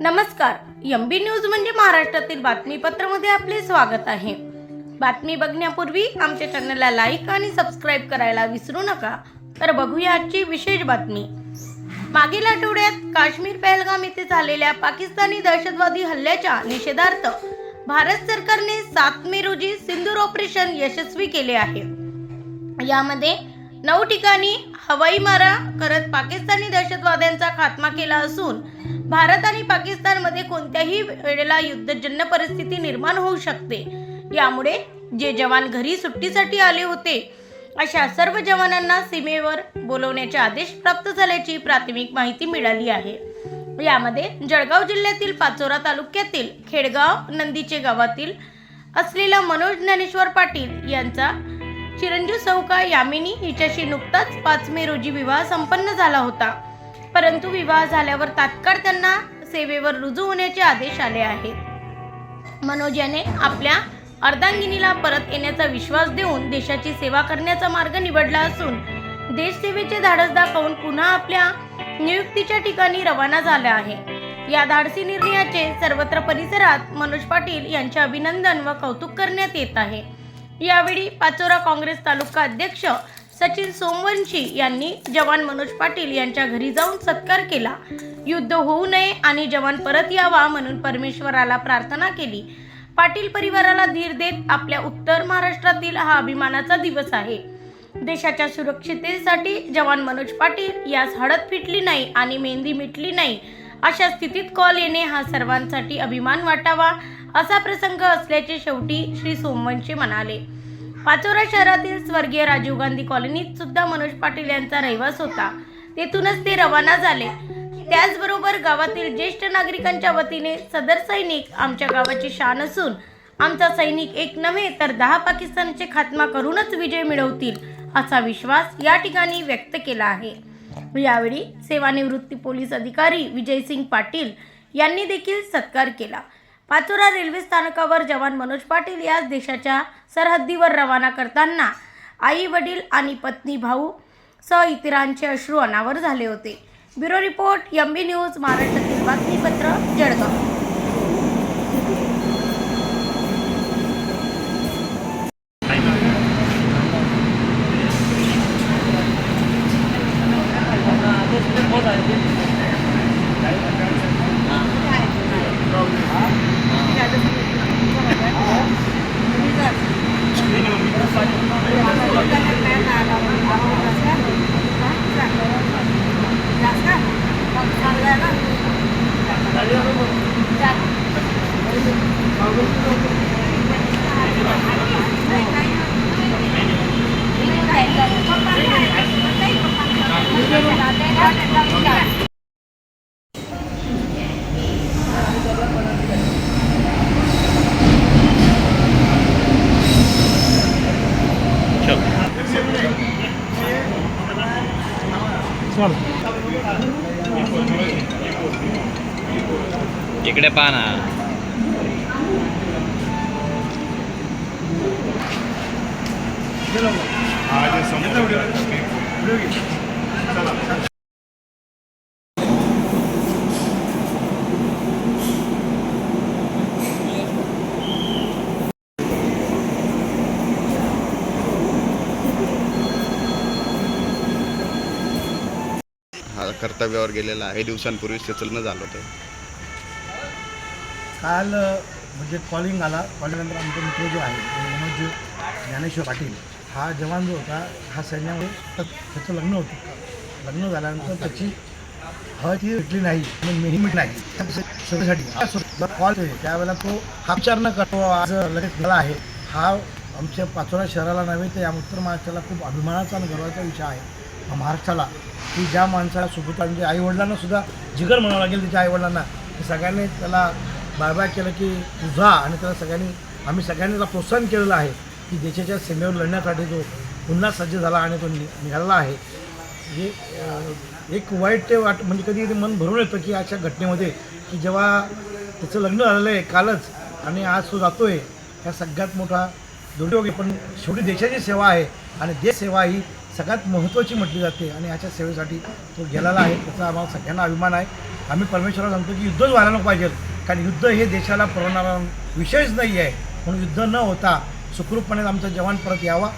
नमस्कार. M B news म्हणजे महाराष्ट्रातील बातमीपत्रामध्ये आपले स्वागत आहे. बातमी बघण्यापूर्वी आमच्या चॅनलला लाईक आणि सबस्क्राईब करायला विसरू नका. तर बघूया आजची विशेष बातमी. मागील आठवड्यात काश्मीर पहलगाम येथे झालेल्या पाकिस्तानी दहशतवादी हल्ल्याच्या निषेधार्थ भारत सरकारने सात मे रोजी सिंदूर ऑपरेशन यशस्वी केले आहे. यामध्ये नऊ ठिकाणी हवाई मारा करत पाकिस्तानी दहशतवाद्यांचा खात्मा केला असून भारत आणि पाकिस्तानमध्ये कोणत्याही वेळेला युद्धजन्य परिस्थिती निर्माण होऊ शकते. यामुळे जे जवान घरी सुट्टीसाठी आले होते अशा सर्व जवानांना सीमेवर बोलवण्याचे आदेश प्राप्त झाल्याची प्राथमिक माहिती मिळाली आहे. यामध्ये जळगाव जिल्ह्यातील पाचोरा तालुक्यातील खेडगाव नंदीचे गावातील असलेला मनोज ज्ञानेश्वर पाटील यांचा चिरंजीव सौका यामिनी हिच्याशी नुकताच पाच मे रोजी विवाह संपन्न झाला होता. परंतु विवाह झाल्यावर तात्काळ त्यांना सेवेवर रुजू होण्याचे आदेश आले आहेत. मनोज याने आपल्या अर्धांगिनीला परत येण्याचा विश्वास देऊन देशाची सेवा करण्याचा मार्ग निवडला असून देशसेवेचे धाडस दाखवून पुन्हा आपल्या नियुक्तीच्या ठिकाणी रवाना झाला आहे. या धाडसी निर्णयाचे सर्वत्र परिसरात मनोज पाटील यांचे अभिनंदन व कौतुक करण्यात येत आहे. यावेळी पाचोरा काँग्रेस तालुका अध्यक्ष सचिन सोमवंशी यांनी जवान मनोज पाटील यांच्या घरी जाऊन सत्कार केला. युद्ध होऊ नये आणि जवान परत यावा म्हणून परमेश्वराला प्रार्थना केली. पाटील परिवाराला धीर देत आपल्या उत्तर महाराष्ट्रातील हा अभिमानाचा दिवस आहे. देशाच्या सुरक्षिततेसाठी जवान मनोज पाटील यास हळद फिटली नाही आणि मेहंदी मिटली नाही. अशा स्थितीत कॉल येणे हा सर्वांसाठी अभिमान वाटावा. असा प्रसंग असल्याचे शेवटी श्री सोमवंशी म्हणाले. पाचोरा शहरातील स्वर्गीय राजीव गांधी कॉलनीत सुद्धा मनोज पाटील यांचा रहिवास होता. तेथूनच ते रवाना झाले. त्याचबरोबर गावातील ज्येष्ठ नागरिकांच्या वतीने सदर सैनिक आमच्या गावाची शान असून आमचा सैनिक एक नव्हे तर दहा पाकिस्तानचे खात्मा करूनच विजय मिळवतील असा विश्वास या ठिकाणी व्यक्त केला आहे. यावेळी सेवानिवृत्ती पोलीस अधिकारी विजयसिंग पाटील यांनी देखील सत्कार केला. पाचोरा रेल्वे स्थानकावर जवान मनोज पाटील याच देशाच्या सरहद्दीवर रवाना करताना आई वडील आणि पत्नी भाऊ सह इतरांचे अश्रू अनावर झाले होते. Bureau report M B news महाराष्ट्रातील बातमीपत्र जळगाव. Come on. इकडे पहा ना. हा कर्तव्यावर गेलेला आहे. दिवसांपूर्वीच त्याचं लग्न झालं होतं. काल म्हणजे कॉलिंग आला. कॉलिंगनंतर आमचा मित्र जो आहे मनोज ज्ञानेश्वर पाटील हा जवान जो होता हा सैन्यामध्ये तर त्याचं लग्न होतं. लग्न झाल्यानंतर त्याची हळद ही भेटली नाही आणि मेही मिट नाही. सगळ्यासाठी कॉल त्यावेळेला तो हा विचार न करतो आज लगेच झाला आहे. हा आमच्या पाचोरा शहराला नव्हे तर या उत्तर महाराष्ट्राला खूप अभिमानाचा आणि गर्वाचा विषय आहे. महाराष्ट्राला की ज्या माणसाला सोबत म्हणजे आईवडिलांना सुद्धा जिगर म्हणावं लागेल त्याच्या आईवडिलांना की सगळ्यांनी त्याला बाय बाय केलं की तुझा आणि त्याला सगळ्यांनी आम्ही सगळ्यांनी त्याला प्रोत्साहन केलेलं आहे की देशाच्या सीमेवर लढण्यासाठी तो पुन्हा सज्ज झाला आणि तो नि निघाला आहे. हे एक वाईट ते वाट म्हणजे कधी कधी मन भरून येतं की अशा घटनेमध्ये की जेव्हा त्याचं लग्न झालेलं आहे कालच आणि आज तो जातो आहे ह्या सगळ्यात मोठा दुर्योग आहे. पण शेवटी देशाची सेवा आहे आणि देश सेवा ही सगळ्यात महत्त्वाची म्हटली जाते आणि ह्याच्या सेवेसाठी तो गेलेला आहे. त्याचा आम्हाला सगळ्यांना अभिमान आहे. आम्ही परमेश्वराला सांगतो की युद्धच व्हायला नको पाहिजे. कारण युद्ध हे देशाला परवडणारा विषयच नाही आहे. म्हणून युद्ध न होता सुखरूपपणे आमचा जवान परत यावा.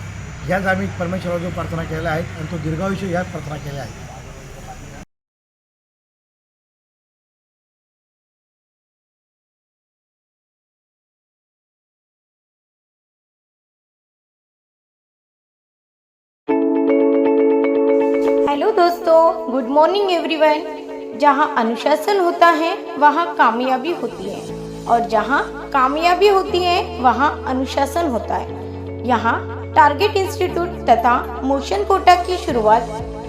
ह्याच आम्ही परमेश्वराला जो प्रार्थना केलेल्या आहेत आणि तो दीर्घायुष्य ह्याच प्रार्थना केल्या आहेत. हेलो दोस्तों गुड मॉर्निंग एवरीवन जहाँ अनुशासन होता है, वहाँ कामयाबी होती है। और जहाँ कामयाबी होती है, वहाँ अनुशासन होता है। यहाँ टारगेट इंस्टीट्यूट तथा मोशन कोटा की शुरुआत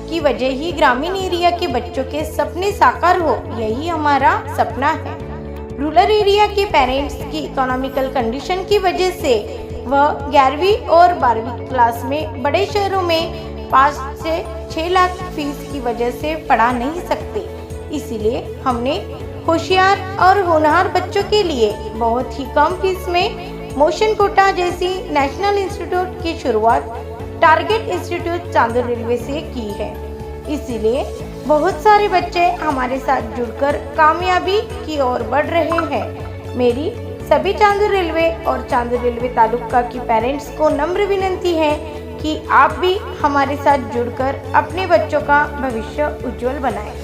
की वजह ही ग्रामीण एरिया के बच्चों के सपने साकार हो, यही हमारा सपना है। रूरल एरिया के पेरेंट्स की इकोनॉमिकल कंडीशन की वजह से, वह ग्यारहवीं और बारहवीं क्लास में बड़े शहरों में पाँच से छः लाख फ़ीस की वजह से पढ़ा नहीं सकते। इसीलिए हमने होशियार और होनहार बच्चों के लिए बहुत ही कम फ़ीस में मोशन कोटा जैसी नेशनल इंस्टीट्यूट की शुरुआत टारगेट इंस्टीट्यूट चांदर रेलवे से की है। इसीलिए बहुत सारे बच्चे हमारे साथ जुड़कर कामयाबी की ओर बढ़ रहे हैं। मेरी सभी चांदर रेलवे और चांदर रेलवे तालुका की पेरेंट्स को नम्र विनंती है कि आप भी हमारे साथ जुड़कर अपने बच्चों का भविष्य उज्जवल बनाएं।